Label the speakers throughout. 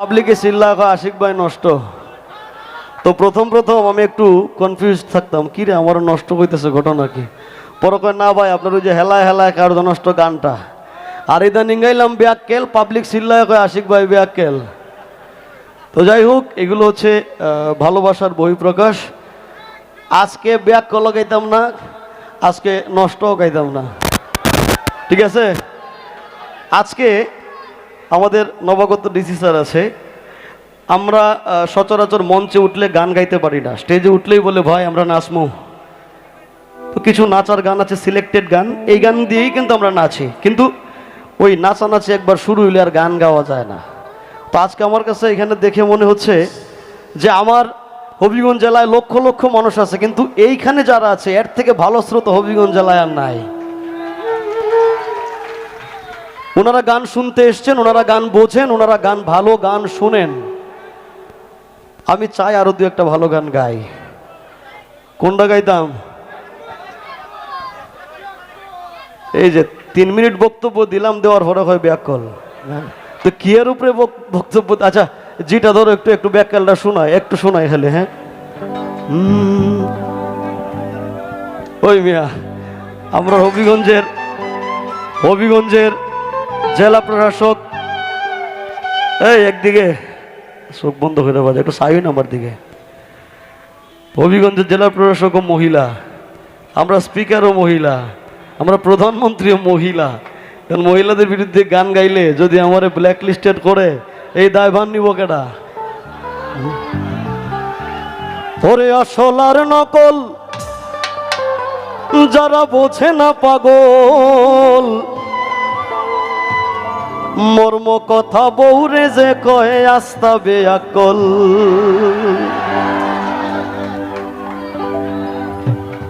Speaker 1: পাবলিকে চিল্লা আশিক ভাই, নষ্ট। তো প্রথম প্রথম আমি একটু কনফিউজ থাকতাম, কি রে, আমারও নষ্ট হইতেছে ঘটনা কি? পরে কয়, না ভাই, আপনার ওই যে হেলায় হেলায় কার্য নষ্ট গানটা। আর ইদানিং গাইলাম, ব্যাককেল? পাবলিক চিল্লায় কয়, আশিক ভাই, ব্যাককেল। তো যাই হোক, এগুলো হচ্ছে ভালোবাসার বহিঃপ্রকাশ। আজকে ব্যাক কল গাইতাম না, আজকে নষ্টও গাইতাম না। ঠিক আছে? আজকে আমাদের নবাগত ডিসি স্যার আছে। আমরা সচরাচর মঞ্চে উঠলে গান গাইতে পারি না। স্টেজে উঠলেই বলে, ভাই, আমরা নাচমু তো কিছু নাচার গান আছে সিলেক্টেড গান। এই গান দিয়েই কিন্তু আমরা নাচি। কিন্তু ওই নাচা নাচানাচি একবার শুরু হইলে আর গান গাওয়া যায় না। তো আজকে আমার কাছে এখানে দেখে মনে হচ্ছে যে আমার হবিগঞ্জ জেলায় লক্ষ লক্ষ মানুষ আছে। কিন্তু এইখানে যারা আছে, এর থেকে ভালো স্রোত হবিগঞ্জ জেলায় আর নাই। ওনারা গান শুনতে এসছেন, ওনারা গান বোঝেন, ওনারা গান ভালো গান শুনেন। আমি চাই আরও দু একটা ভালো গান গাই। কোনটা গাইতাম? এই যে তিন মিনিট বক্তব্য দিলাম, দেওয়ার পরে হয় ব্যাকল। তো কি এর উপরে বক্তব্য? আচ্ছা যেটা ধরো একটু একটু ব্যাকলটা শোনায়, একটু শোনায় খালি হ্যাঁ? ওই মিয়া, আমরা হবিগঞ্জের হবিগঞ্জের জেলা প্রশাসক। এই, একদিকে চোখ বন্ধ করে বাজে, একটু সাইন আমার দিকে। হবিগঞ্জের জেলা প্রশাসকও মহিলা, আমরা স্পিকারও মহিলা, আমরা প্রধানমন্ত্রীও মহিলা, কারণ মহিলাদের বিরুদ্ধে গান গাইলে যদি আমার ব্ল্যাক লিস্টেড করে, এই দায়ভার নিব কেডা? ওরে আসল আর নকল, যারা বোঝে না পাগল মর্ম কথা বৌরে যে কয়ে, আস্তা বেয়াকল।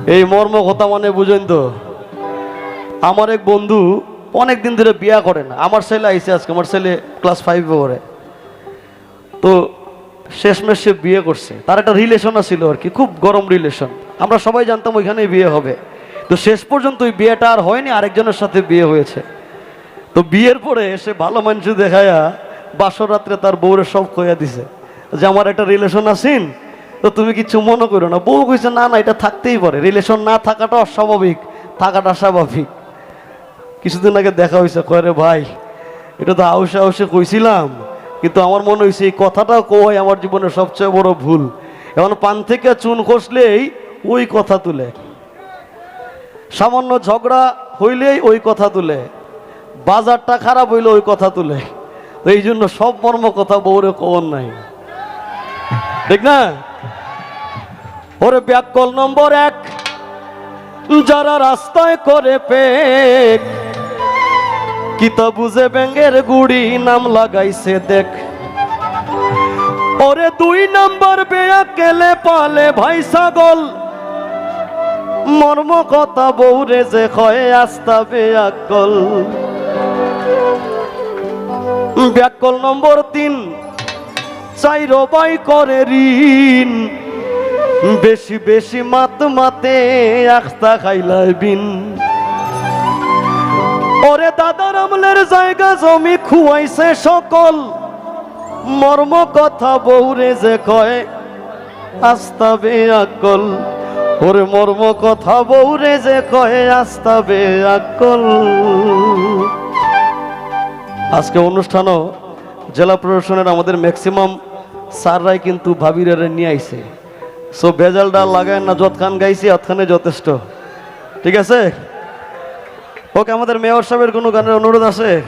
Speaker 1: এই মর্ম কথা মানে বুঝেন তো? আমার এক বন্ধু অনেক দিন ধরে বিয়া করে না। আমার ছেলে আইসে আজকে, আমার ছেলে ক্লাস ফাইভে পড়ে। তো শেষমেশ সে বিয়ে করছে। তার একটা রিলেশন ছিল আর কি, খুব গরম রিলেশন আমরা সবাই জানতাম ওইখানেই বিয়ে হবে। তো শেষ পর্যন্ত ওই বিয়েটা আর হয়নি, আরেকজনের সাথে বিয়ে হয়েছে। তো বিয়ের পরে সে ভালো মানুষ দেখায়া বাসর রাত্রে তার বউরে সব কইয়া দিছে যে, আমার একটা রিলেশন আছেন তো তুমি কিছু মনে করো না। বউ কইছে, না না, এটা থাকতেই পারে। রিলেশন না থাকাটা অস্বাভাবিক, থাকাটা স্বাভাবিক। কিছুদিন আগে দেখা হয়েছে কয় ভাই, এটা তো আউসে আউসে কইছিলাম, কিন্তু আমার মনে হয়েছে এই কথাটা কই আমার জীবনের সবচেয়ে বড় ভুল। এখন পান থেকে চুন খসলেই ওই কথা তুলে। সামান্য ঝগড়া হইলেই ওই কথা তুলে। বাজারটা খারাপ হইলে, ওই কথা তুলে। তো এই জন্য সব মর্ম কথা বউরে কবর নাই। ঠিক না? ওরে ব্যাকল নম্বর এক। যারা রাস্তায় করে পেক কিতা বুঝে ব্যাঙ্গের গুড়ি নাম লাগাইছে দেখ। ওরে দুই নাম্বার বেয়া কেলে পালে ভাই ছাগল। মর্ম কথা বৌরে যে কয়ে, আস্তা বেয়াকল। ব্যাকল নম্বর তিন। চাই রবাই করে ঋণ। বেশি বেশি মাত মাতে আখতা খাইলাই বিন। ওরে দাদার আমলের জায়গা জমি খুয়াইছে সকল। মর্ম কথা বৌরে যে কয়, আস্তা বেয়াকল ওরে মর্ম কথা বৌরে যে কয়, আস্তা বেয়াকল আজকে অনুষ্ঠানও জেলা প্রশাসনের আমাদের ম্যাক্সিমাম সাররাই কিন্তু ভাবিরে নিয়ে আইছে। সো ভেজাল ডাল লাগায় না যতখান গাইছি, অতখানে যথেষ্ট। ঠিক আছে? ওকে, আমাদের মেয়র সাহেবের কোনো গানের অনুরোধ আছে?